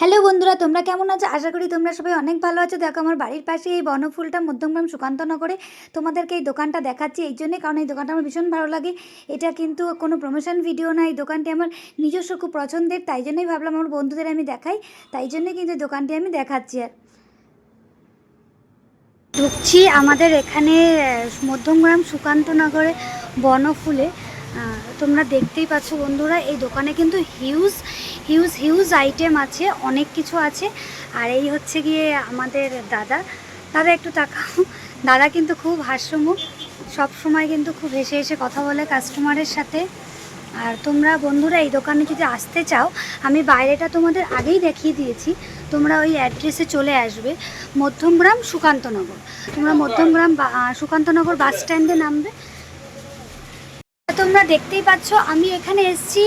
Hello বন্ধুরা, তোমরা কেমন আছো? আশা করি তোমরা সবাই অনেক ভালো আছো। দেখো, আমার বাড়ির পাশে এই বনফুলটা মধ্যমগ্রাম সুকান্তনগরে তোমাদেরকে এই দোকানটা দেখাচ্ছি এই জন্যে, কারণ এই দোকানটা আমার ভীষণ ভালো লাগে। এটা কিন্তু কোনো প্রমোশন ভিডিও না, এই দোকানটি আমার নিজস্ব খুব পছন্দের, তাই জন্যই ভাবলাম আমার বন্ধুদের আমি দেখাই। তাই জন্যই কিন্তু এই দোকানটি আমি দেখাচ্ছি। আর ঢুকছি আমাদের এখানে মধ্যমগ্রাম সুকান্তনগরে বনফুলে তোমরা দেখতেই পাচ্ছ বন্ধুরা, এই দোকানে কিন্তু হিউজ হিউজ হিউজ আইটেম আছে, অনেক কিছু আছে। আর এই হচ্ছে গিয়ে আমাদের দাদা। দাদা, একটু তাকাও। দাদা কিন্তু খুব হাস্যমুখ। সব সময় কিন্তু খুব হেসে হেসে কথা বলে কাস্টমারের সাথে। আর তোমরা বন্ধুরা, এই দোকানে যদি আসতে চাও, আমি বাইরেটা তোমাদের আগেই দেখিয়ে দিয়েছি। তোমরা ওই অ্যাড্রেসে চলে আসবে। মধ্যমগ্রাম সুকান্তনগর। তোমরা মধ্যমগ্রাম সুকান্তনগর বাস স্ট্যান্ডে নামবে। তোমরা দেখতেই পাচ্ছ, আমি এখানে এসেছি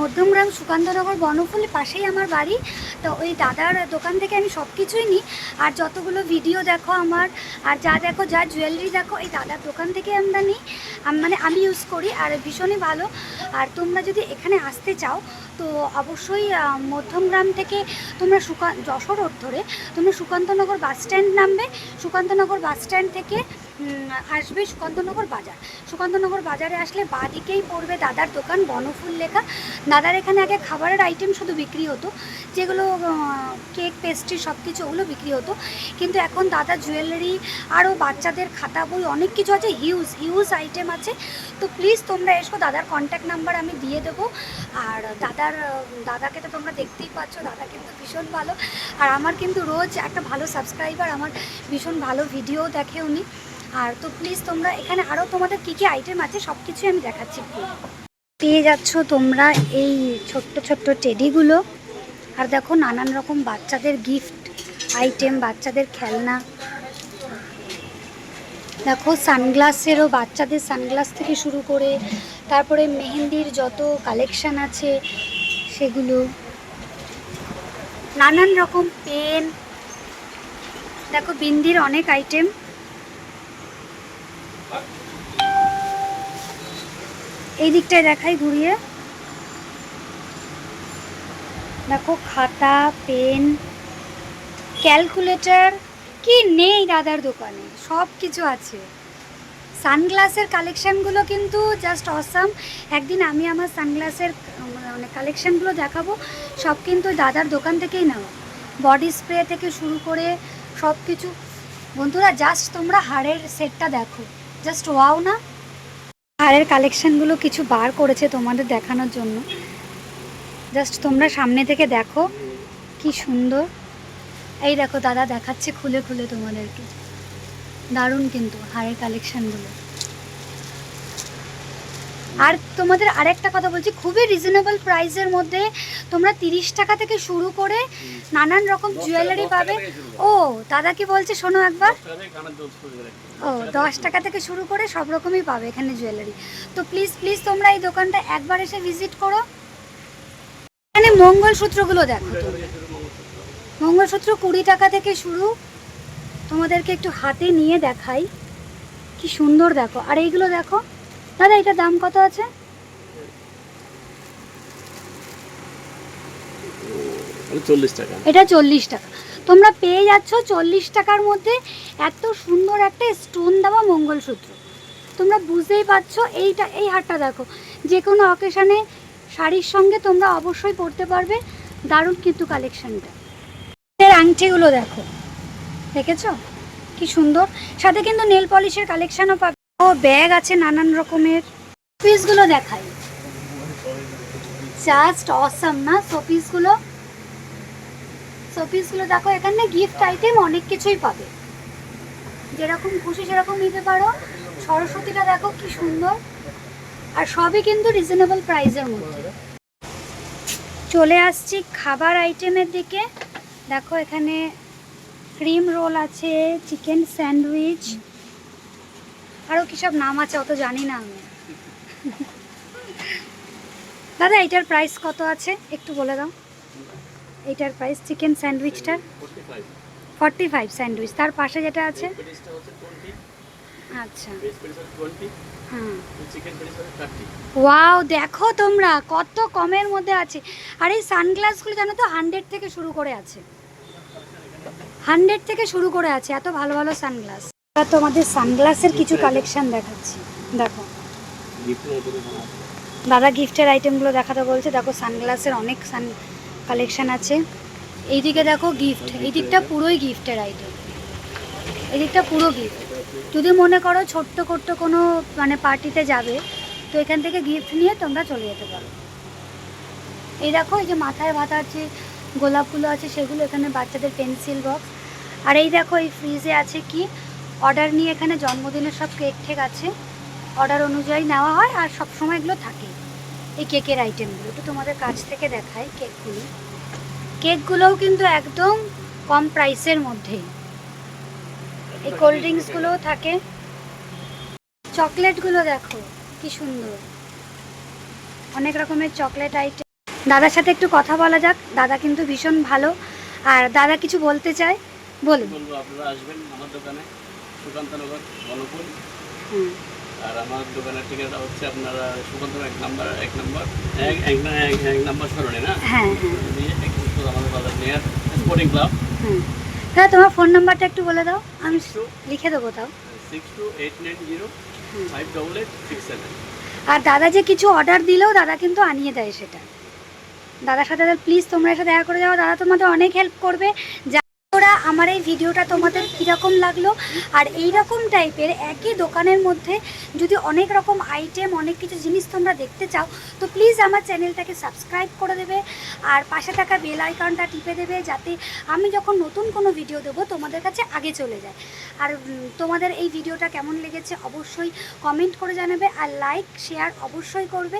মধ্যমগ্রাম সুকান্তনগর বনফুলের পাশেই আমার বাড়ি। তো ওই দাদার দোকান থেকে আমি সব কিছুই নিই। আর যতগুলো ভিডিও দেখো আমার, আর যা দেখো, যা জুয়েলারি দেখো, এই দাদার দোকান থেকে আমরা নিই। মানে আমি ইউজ করি, আর ভীষণই ভালো। আর তোমরা যদি এখানে আসতে চাও, তো অবশ্যই মধ্যমগ্রাম থেকে তোমরা সুকা, যশোর ধরে তোমরা সুকান্তনগর বাস স্ট্যান্ড নামবে। সুকান্তনগর বাস স্ট্যান্ড থেকে আসবে সুকান্তনগর বাজার। সুকান্তনগর বাজারে আসলে বাদিকেই পড়বে দাদার দোকান, বনফুল লেখা। দাদার এখানে আগে খাবারের আইটেম শুধু বিক্রি হতো, যেগুলো কেক পেস্ট্রি সব কিছু ওগুলো বিক্রি হতো। কিন্তু এখন দাদা জুয়েলারি আরও বাচ্চাদের খাতা বই অনেক কিছু আছে হিউজ হিউজ আইটেম আছে। তো প্লিজ তোমরা এসো, দাদার কন্ট্যাক্ট নাম্বার আমি দিয়ে দেবো। আর দাদার, দাদাকে তো তোমরা দেখতেই পাচ্ছ, দাদা কিন্তু ভীষণ ভালো। আর আমার কিন্তু রোজ একটা ভালো সাবস্ক্রাইবার আমার ভীষণ ভালো ভিডিও দেখে উনি। আর তো প্লিজ তোমরা এখানে আরও তোমাদের কী কী আইটেম আছে সব কিছুই আমি দেখাচ্ছি। পেয়ে যাচ্ছ তোমরা এই ছোট্ট ছোট্ট টেডিগুলো আর দেখো নানান রকম বাচ্চাদের গিফট আইটেম বাচ্চাদের খেলনা। দেখো সানগ্লাসেরও বাচ্চাদের সানগ্লাস থেকে শুরু করে, তারপরে মেহেন্দির যত কালেকশান আছে সেগুলো। নানান রকম পেন দেখো বিন্দির অনেক আইটেম এই দিকটায় দেখাই, ঘুরিয়ে। দেখো, খাতা, পেন, ক্যালকুলেটর, কি নেই দাদার দোকানে সব কিছু আছে। সানগ্লাসের কালেকশানগুলো কিন্তু জাস্ট অসাম একদিন আমি আমার সানগ্লাসের মানে কালেকশানগুলো দেখাবো, সব কিন্তু দাদার দোকান থেকেই নেওয়া বডি স্প্রে থেকে শুরু করে সব কিছু বন্ধুরা জাস্ট তোমরা হাড়ের সেটটা দেখো। জাস্ট ওয়াও না? হাড়ের কালেকশানগুলো কিছু বার করেছে তোমাদের দেখানোর জন্য। জাস্ট তোমরা সামনে থেকে দেখো, কি সুন্দর। এই দেখো দাদা দেখাচ্ছে খুলে খুলে তোমাদেরকে। দারুণ কিন্তু হাড়ের কালেকশানগুলো আর তোমাদের আরেকটা কথা বলছি খুবই রিজনেবল প্রাইসের মধ্যে তোমরা তিরিশ টাকা থেকে শুরু করে নানান রকম জুয়েলারি পাবে। ও দাদা কি বলছে শোনো একবার। ও দশ টাকা থেকে শুরু করে সব রকমই পাবে এখানে জুয়েলারি তো প্লিজ প্লিজ তোমরা এই দোকানটা একবার এসে ভিজিট করো। এখানে মঙ্গলসূত্রগুলো দেখো মঙ্গলসূত্র কুড়ি টাকা থেকে শুরু। তোমাদেরকে একটু হাতে নিয়ে দেখাই। কি সুন্দর দেখো। আর এইগুলো দেখো দাদা এটার দাম কত আছে? টাকা। এটা চল্লিশ টাকা। তোমরা পেয়ে যাচ্ছ চল্লিশ টাকার মধ্যে এত সুন্দর একটা স্টোন দেওয়া মঙ্গলসূত্র। তোমরা বুঝতেই পারছ এইটা এই হারটা দেখো। যে কোনো অকেশানে শাড়ির সঙ্গে তোমরা অবশ্যই পরতে পারবে। দারুণ কিন্তু কালেকশনটা এর আংটিগুলো দেখো। দেখেছ? কি সুন্দর। সাথে কিন্তু নেল পলিশের কালেকশনও পাবে। ও ব্যাগ আছে নানান রকমের। পিসগুলো দেখাই। জাস্ট অসাম না? শোপিসগুলো শোপিসগুলো দেখো, এখানে গিফট আইটেম অনেক কিছুই পাবে। যেরকম খুশি সেরকম নিতে পারো। সরস্বতীটা দেখো কি সুন্দর। আর সবই কিন্তু রিজনেবল প্রাইসের মধ্যে। চলে আসছি খাবার আইটেমের দিকে। দেখো এখানে ক্রিম রোল আছে চিকেন স্যান্ডউইচ আরও কী সব নাম আছে অত জানি না আমি। দাদা এটার প্রাইস কত আছে? একটু বলে দাও। এইটার প্রাইস চিকেন স্যান্ডউইচটার ফর্টি ফাইভ স্যান্ডউইচ তার পাশে যেটা আছে? আচ্ছা। ওয়াও দেখো তোমরা, কত কমের মধ্যে আছে। আর এই সানগ্লাসগুলো জানো তো হান্ড্রেড থেকে শুরু করে আছে। হান্ড্রেড থেকে শুরু করে আছে, এত ভালো ভালো সানগ্লাস তোমাদের সানগ্লাসের কিছু কালেকশন দেখাচ্ছি। দেখো। দাদা গিফটের আইটেমগুলো দেখাতে বলছে। দেখো সানগ্লাসের অনেক সান কালেকশন আছে। এইদিকে দেখো গিফট এই দিকটা পুরোই গিফটের আইটেম এই দিকটা পুরো গিফট যদি মনে করো ছোট্ট ছোট্ট কোনো মানে পার্টিতে যাবে তো এখান থেকে গিফট নিয়ে তোমরা চলে যেতে পারো। এই দেখো এই যে মাথায় ভাতার যে গোলাপগুলো আছে সেগুলো এখানে বাচ্চাদের পেন্সিল বক্স আর এই দেখো এই ফ্রিজে আছে কি? অর্ডার নিয়ে এখানে জন্মদিনের সব কেক ঠেক আছে। অর্ডার অনুযায়ী নেওয়া হয় আর সব সময় এগুলো থাকে। এই কেকের আইটেমগুলো একটু তোমাদের কাছ থেকে দেখাই কেকগুলো। কেকগুলোও কিন্তু একদম কম প্রাইসের মধ্যে। এই কোল্ড ড্রিঙ্কসগুলোও থাকে। চকলেটগুলো দেখো, কি সুন্দর। অনেক রকমের চকলেট আইটেম দাদার সাথে একটু কথা বলা যাক। দাদা কিন্তু ভীষণ ভালো। আর দাদা কিছু বলতে চায়, বলুন। আপনারা আসবেন আমার দোকানে। সুকান্তনগর বনপুর আর আমার দোকানের ঠিকানা হচ্ছে আপনারা সুকান্ত এক নাম্বার এক নাম্বার এক এক নাম্বার সরণে না? হ্যাঁ হ্যাঁ। দিয়ে একটু আমাদের বাজার নিয়ার স্পোর্টিং ক্লাব হুম। তোমার ফোন নাম্বারটা একটু বলে দাও। আমি লিখে দেবো তাও। Six two eight nine zero five double eight six seven আর দাদা যে কিছু অর্ডার দিলেও দাদা কিন্তু আনিয়ে দেয় সেটা। দাদার সাথে প্লিজ তোমরা এসে দেখা করে যাও। দাদা তোমাদের অনেক হেল্প করবে। ওরা আমার এই ভিডিওটা তোমাদের কীরকম লাগল? আর এই রকম টাইপের একই দোকানের মধ্যে যদি অনেক রকম আইটেম অনেক কিছু জিনিস তোমরা দেখতে চাও, তো প্লিজ আমার চ্যানেলটাকে সাবস্ক্রাইব করে দেবে আর পাশে থাকা বেল আইকনটা টিপে দেবে যাতে আমি যখন নতুন কোনো ভিডিও দেবো, তোমাদের কাছে আগে চলে যায়। আর তোমাদের এই ভিডিওটা কেমন লেগেছে অবশ্যই কমেন্ট করে জানাবে আর লাইক শেয়ার অবশ্যই করবে।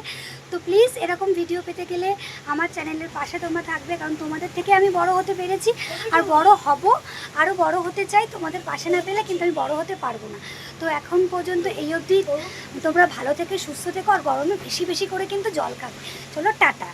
তো প্লিজ এরকম ভিডিও পেতে গেলে আমার চ্যানেলের পাশে তোমরা থাকবে, কারণ তোমাদের থেকে আমি বড় হতে পেরেছি। আর বড় হব। আরও বড় হতে চাই তোমাদের পাশে না পেলে কিন্তু আমি বড় হতে পারব না। তো এখন পর্যন্ত এই অবধি তোমরা ভালো থেকে সুস্থ থেকো আর গরমে বেশি বেশি করে কিন্তু জল খাবে। চলো টাটা।